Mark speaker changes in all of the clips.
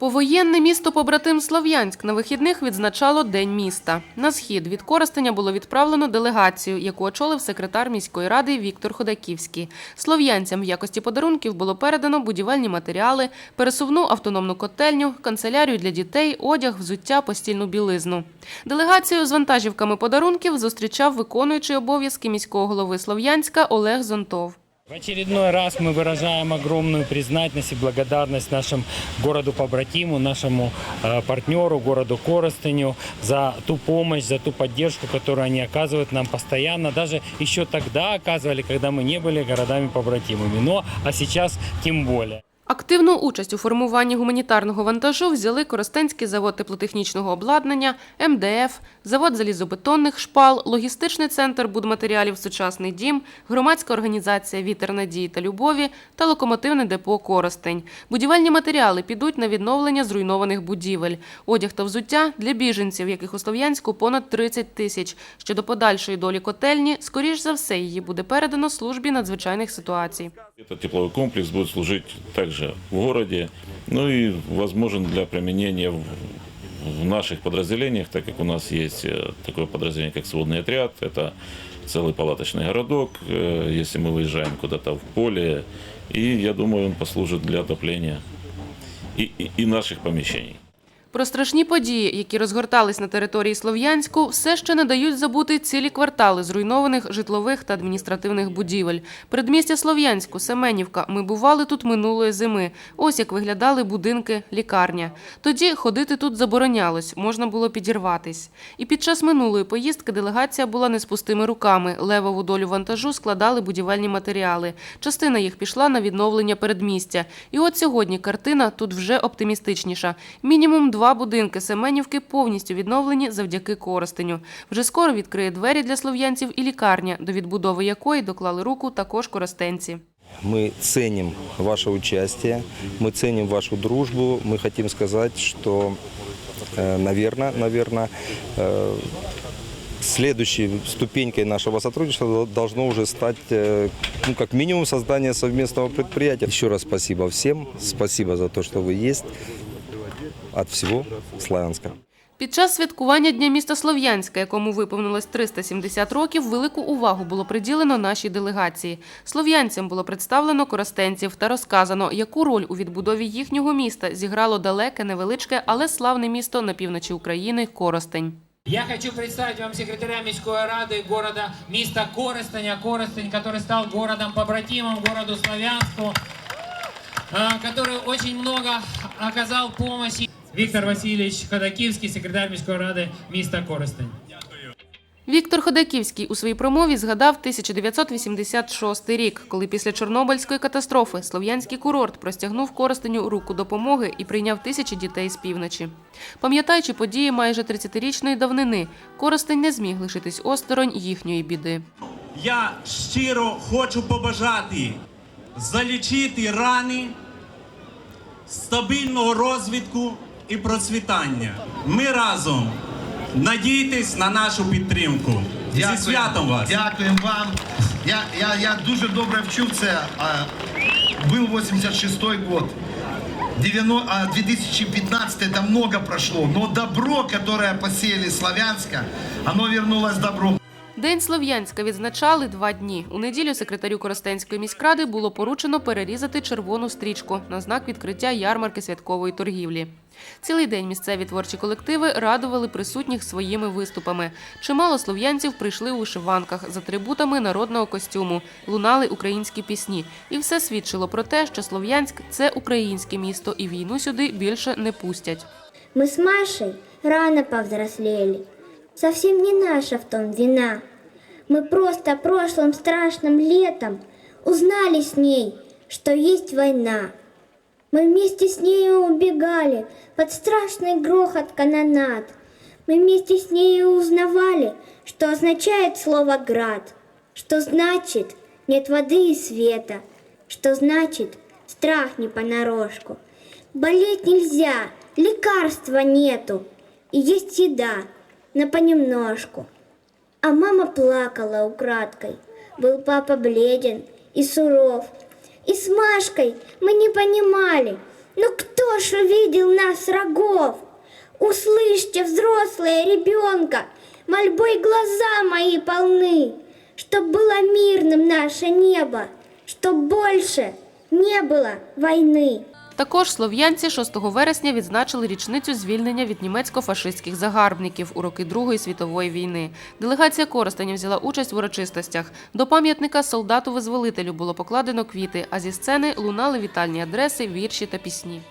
Speaker 1: Повоєнне місто побратим Слов'янськ на вихідних відзначало День міста. На схід від Коростеня було відправлено делегацію, яку очолив секретар міської ради Віктор Ходаківський. Слов'янцям в якості подарунків було передано будівельні матеріали, пересувну автономну котельню, канцелярію для дітей, одяг, взуття, постільну білизну. Делегацію з вантажівками подарунків зустрічав виконуючий обов'язки міського голови Слов'янська Олег Зонтов.
Speaker 2: В очередной раз мы выражаем огромную признательность и благодарность нашему городу-побратиму, нашему э, партнеру, городу Коростеню за ту помощь, за ту поддержку, которую они оказывают нам постоянно. Даже еще тогда оказывали, когда мы не были городами-побратимами. Но, а сейчас тем более.
Speaker 1: Активну участь у формуванні гуманітарного вантажу взяли Коростенський завод теплотехнічного обладнання, МДФ, завод залізобетонних шпал, логістичний центр будматеріалів Сучасний дім, громадська організація Вітер надії та любові та локомотивне депо Коростень. Будівельні матеріали підуть на відновлення зруйнованих будівель. Одяг та взуття для біженців, яких у Слов'янську понад 30 тисяч. Щодо подальшої долі котельні, скоріш за все, її буде передано службі надзвичайних ситуацій.
Speaker 3: Этот тепловой комплекс будет служить также в городе, ну и возможен для применения в, в наших подразделениях, так как у нас есть э, такое подразделение, как сводный отряд, это целый палаточный городок, э, если мы выезжаем куда-то в поле, и я думаю, он послужит для отопления и, и, и наших помещений.
Speaker 1: Про страшні події, які розгортались на території Слов'янську, все ще не дають забути цілі квартали зруйнованих житлових та адміністративних будівель. Передмістя Слов'янську, Семенівка. Ми бували тут минулої зими. Ось як виглядали будинки, лікарня. Тоді ходити тут заборонялось, можна було підірватись. І під час минулої поїздки делегація була не з пустими руками. Левову долю вантажу складали будівельні матеріали. Частина їх пішла на відновлення передмістя. І от сьогодні картина тут вже оптимістичніша. Мінімум два будинки Семенівки повністю відновлені завдяки Коростеню. Вже скоро відкриє двері для слов'янців і лікарня, до відбудови якої доклали руку також коростенці.
Speaker 4: Мы ценим ваше участие, мы ценим вашу дружбу. Мы хотим сказать, что, наверное, наверное, следующей ступенькой нашего сотрудничества должно уже стать, э, ну, как минимум, создание совместного предприятия. Еще раз спасибо всем, спасибо за то, что вы есть. От всего Славянска.
Speaker 1: Під час святкування Дня міста Слов'янська, якому виповнилось 370 років, велику увагу було приділено нашій делегації. Слов'янцям було представлено коростенців та розказано, яку роль у відбудові їхнього міста зіграло далеке, невеличке, але славне місто на півночі України Коростень.
Speaker 5: Я хочу представить вам секретаря Міської ради города міста Коростеня, Коростень, который стал городом-побратимом городу Славянску, который очень много оказал помощи. Виктор Васильевич Ходаківський, секретар міської ради міста Коростень.
Speaker 1: Віктор Ходаківський у своїй промові згадав 1986 рік, коли після Чорнобильської катастрофи слов'янський курорт простягнув Коростеню руку допомоги і прийняв тисячі дітей з півночі. Пам'ятаючи події майже 30-річної давнини, Коростень не зміг лишитись осторонь їхньої біди.
Speaker 6: Я щиро хочу побажати залічити рани стабільного розвитку і процвітання. Ми разом надійтесь на нашу підтримку. Зі святом вас!
Speaker 7: Дякуємо вам. Я, я, я дуже добре вчув це. А, Був 86-й год. 90, а 2015 это много прошло, но добро, которое посеяли Славянска, оно вернулось добром.
Speaker 1: День Слов'янська відзначали два дні. У неділю секретарю Коростенської міськради було поручено перерізати червону стрічку на знак відкриття ярмарки святкової торгівлі. Цілий день місцеві творчі колективи радували присутніх своїми виступами. Чимало слов'янців прийшли у вишиванках з атрибутами народного костюму, лунали українські пісні. І все свідчило про те, що Слов'янськ це українське місто, і війну сюди більше не пустять.
Speaker 8: Мы с Машей рано повзрослели. Совсем не наша в том вина. Мы просто прошлым страшным летом узнали с ней, что есть война. Мы вместе с нею убегали под страшный грохот канонад. Мы вместе с нею узнавали, что означает слово «град», что значит «нет воды и света», что значит «страх не понарошку». Болеть нельзя, лекарства нету, и есть еда, но понемножку. А мама плакала украдкой. Был папа бледен и суров. И с Машкой мы не понимали, Ну кто ж увидел нас врагов? Услышьте, взрослые, ребенка, мольбой глаза мои полны, Чтоб было мирным наше небо, Чтоб больше не было войны.
Speaker 1: Також слов'янці 6 вересня відзначили річницю звільнення від німецько-фашистських загарбників у роки Другої світової війни. Делегація Коростеня взяла участь в урочистостях. До пам'ятника солдату-визволителю було покладено квіти, а зі сцени лунали вітальні адреси, вірші та пісні.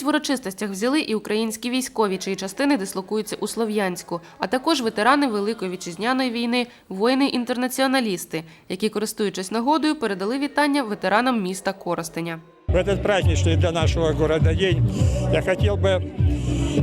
Speaker 1: Участь в урочистостях взяли і українські військові, чиї частини дислокуються у Слов'янську, а також ветерани Великої вітчизняної війни, воїни-інтернаціоналісти, які, користуючись нагодою, передали вітання ветеранам міста Коростеня.
Speaker 9: В этот праздничный для нашего города день я хотел бы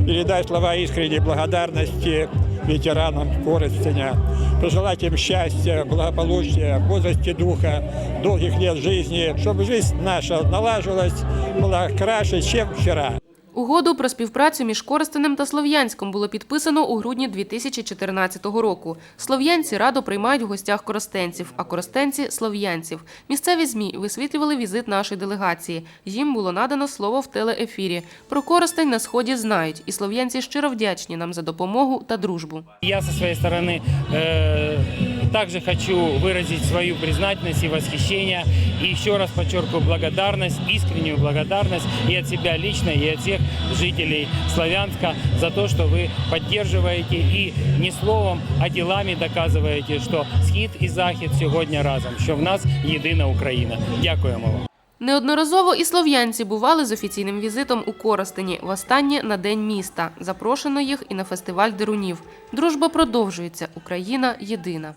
Speaker 9: передать слова искренней благодарности ветеранам Коростеня, пожелать им счастья, благополучия, бодрости духа, долгих лет жизни, чтобы жизнь наша налаживалась, была краше, чем вчера.
Speaker 1: Угоду про співпрацю між Коростенем та Слов'янськом було підписано у грудні 2014 року. Слов'янці радо приймають в гостях коростенців, а коростенці – слов'янців. Місцеві ЗМІ висвітлювали візит нашої делегації. Їм було надано слово в телеефірі. Про Коростень на Сході знають, і слов'янці щиро вдячні нам за допомогу та дружбу.
Speaker 2: Я со своей стороны э, также хочу выразить свою признательность и восхищение. И еще раз подчеркиваю благодарность, искреннюю благодарность и от себя лично, и от всех жителей Славянска за то, что вы поддерживаете и не словом, а делами доказываете, что схід і захід сьогодні разом, що в нас єдина Україна. Дякуємо вам.
Speaker 1: Неодноразово і слов'янці бували з офіційним візитом у Коростені, востаннє на День міста. Запрошено їх і на фестиваль Дерунів. Дружба продовжується. Україна єдина.